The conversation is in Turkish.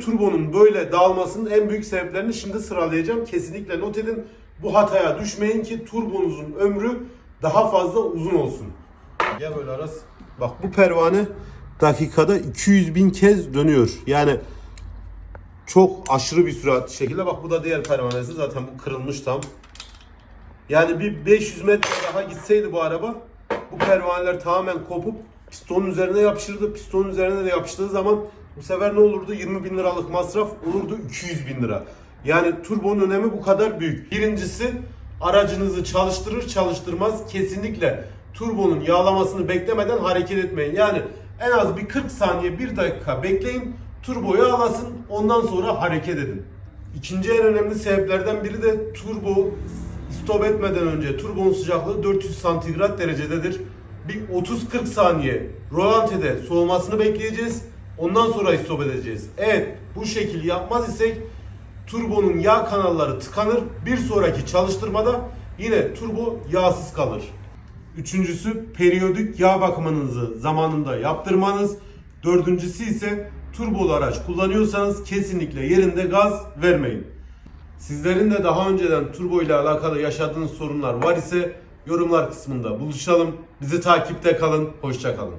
Turbonun böyle dağılmasının en büyük sebeplerini şimdi sıralayacağım. Kesinlikle not edin. Bu hataya düşmeyin ki turbonuzun ömrü daha fazla uzun olsun. Gel böyle Aras. Bak bu pervane dakikada 200 bin kez dönüyor. Yani çok aşırı bir sürat şekilde. Bak bu da diğer pervanesi. Zaten bu kırılmış tam. Yani bir 500 metre daha gitseydi bu araba bu pervaneler tamamen kopup pistonun üzerine yapışırdı. Pistonun üzerine de yapıştığı zaman bu sefer ne olurdu? 20 bin liralık masraf olurdu 200 bin lira. Yani turbonun önemi bu kadar büyük. Birincisi aracınızı çalıştırır çalıştırmaz kesinlikle turbonun yağlamasını beklemeden hareket etmeyin. Yani en az bir 40 saniye 1 dakika bekleyin turbo yağlasın ondan sonra hareket edin. İkinci en önemli sebeplerden biri de turbo stop etmeden önce turbonun sıcaklığı 400 santigrat derecededir. Bir 30-40 saniye rolantide soğumasını bekleyeceğiz. Ondan sonra stop edeceğiz. Evet bu şekil yapmaz isek turbonun yağ kanalları tıkanır. Bir sonraki çalıştırmada yine turbo yağsız kalır. Üçüncüsü periyodik yağ bakımınızı zamanında yaptırmanız. Dördüncüsü ise turbolu araç kullanıyorsanız kesinlikle yerinde gaz vermeyin. Sizlerin de daha önceden turbo ile alakalı yaşadığınız sorunlar var ise yorumlar kısmında buluşalım. Bizi takipte kalın. Hoşça kalın.